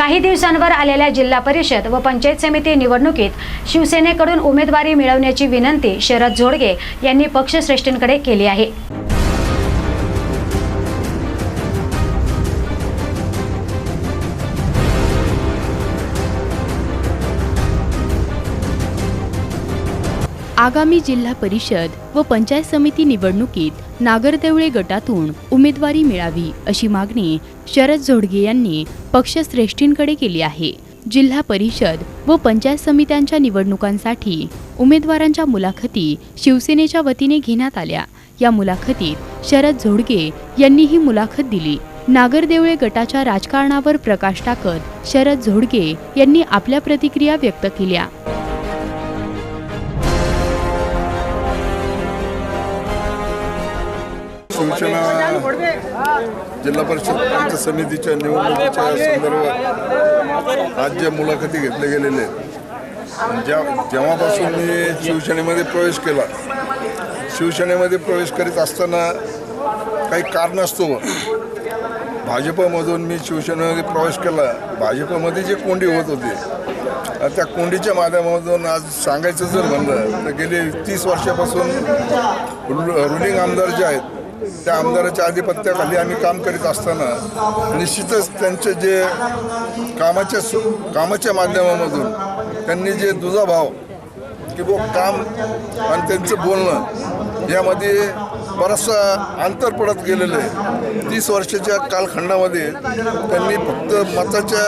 काही दिवसांवर आलेल्या जिल्हा परिषद व पंचायत समिती निवडणुकीत शिवसेनेकडून उमेदवारी मिळवण्याची विनंती शरद जोडगे यांनी पक्षश्रेष्ठींकडे केली आहे. आगामी जिल्हा परिषद व पंचायत समिती निवडणुकीत नागरदेवळे गटातून उमेदवारी मिळावी अशी मागणी शरद झोडगे यांनी पक्षश्रेष्ठींकडे केली आहे. जिल्हा परिषद व पंचायत समित्यांच्या निवडणुकांसाठी उमेदवारांच्या मुलाखती शिवसेनेच्या वतीने घेण्यात आल्या. या मुलाखतीत शरद झोडगे यांनी ही मुलाखत दिली. नागरदेवळे गटाच्या राजकारणावर प्रकाश टाकत शरद झोडगे यांनी आपल्या प्रतिक्रिया व्यक्त केल्या. शिवसेना जिल्हा परिषद पंचायत समितीच्या निवडणुकीच्या संदर्भात आज ज्या मुलाखती घेतल्या गेलेल्या आहेत. ज्या जेव्हापासून मी शिवसेनेमध्ये प्रवेश केला शिवसेनेमध्ये प्रवेश करीत असताना काही कारणास्तव भाजपमधून मी शिवसेनेमध्ये प्रवेश केला. भाजपमध्ये जे कोंडी होत होती त्या कोंडीच्या माध्यमातून आज सांगायचं जर म्हणलं तर गेले तीस वर्षापासून रुलिंग आमदार जे आहेत त्या आमदाराच्या आधिपत्याखाली आम्ही काम करीत असताना निश्चितच त्यांचे जे कामाच्या सु कामाच्या माध्यमामधून त्यांनी जे दुजाभाव की बुवा काम आणि त्यांचं बोलणं यामध्ये बराचसा अंतर पडत गेलेलं आहे. तीस वर्षाच्या कालखंडामध्ये त्यांनी फक्त मताच्या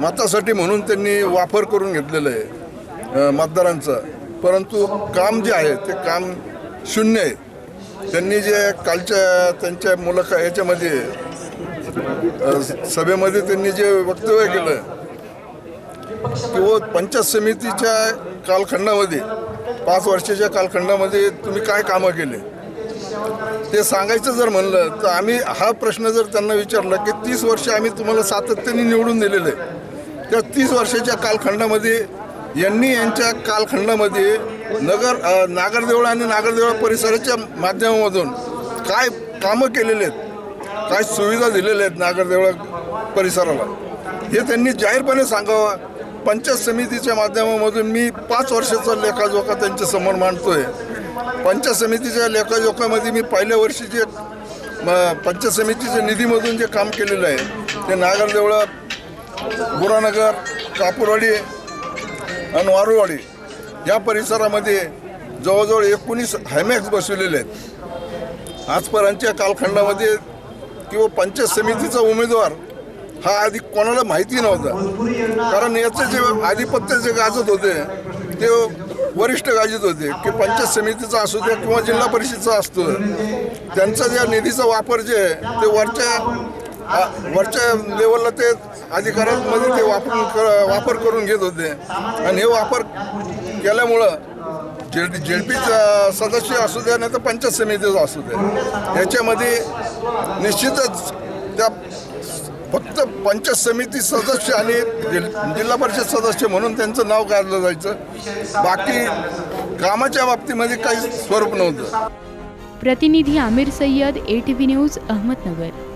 मतासाठी म्हणून त्यांनी वापर करून घेतलेलं आहे मतदारांचा. परंतु काम जे आहे ते काम शून्य आहे. त्यांनी जे कालच्या त्यांच्या मुलाखत याच्यामध्ये सभेमध्ये त्यांनी जे वक्तव्य केलं किंवा पंचायत समितीच्या कालखंडामध्ये पाच वर्षाच्या कालखंडामध्ये तुम्ही काय कामं केले? ते सांगायचं जर म्हणलं तर आम्ही हा प्रश्न जर त्यांना विचारला की तीस वर्ष आम्ही तुम्हाला सातत्याने निवडून दिलेलं आहे त्या तीस वर्षाच्या कालखंडामध्ये यांनी यांच्या कालखंडामध्ये नगर नागरदेवळ आणि नागरदेवळ परिसराच्या माध्यमामधून काय कामं केलेले आहेत? काय सुविधा दिलेल्या आहेत नागरदेवळा परिसराला? हे त्यांनी जाहीरपणे सांगावं. पंचायत समितीच्या माध्यमामधून मी पाच वर्षाचा लेखाजोखा त्यांच्यासमोर मांडतोय. पंचायत समितीच्या लेखाजोखामध्ये मी पहिल्या वर्षी जे म, पंचायत समितीच्या निधीमधून जे काम केलेलं आहे ते नागरदेवळा बुरानगर कापूरवाडी आणि वारुवाडी या परिसरामध्ये जवळजवळ एकोणीस हायमॅक्स बसवलेले आहेत. आजपर्यंतच्या कालखंडामध्ये किंवा पंचायत समितीचा उमेदवार हा आधी कोणाला माहिती नव्हता. कारण याचं जे आधिपत्य जे गाजत होते ते वरिष्ठ गाजत होते की पंचायत समितीचा असू द्या किंवा जिल्हा परिषदचा असतो त्यांचा ज्या निधीचा वापर जे आहे ते वरच्या वरच्या लेवलला ते अधिकारांमध्ये ते वापरून क- वापर करून घेत होते. आणि हे वापर केल्यामुळं जेड जेडपीचा सदस्य असू द्या नाही तर पंचायत समितीचा असू द्या. याच्यामध्ये निश्चितच त्या फक्त पंचायत समिती सदस्य आणि जिल्हा परिषद सदस्य म्हणून त्यांचं नाव काढलं जायचं. बाकी कामाच्या बाबतीमध्ये काही स्वरूप नव्हतं. प्रतिनिधी Amir Sayyad A T V news Ahmednagar.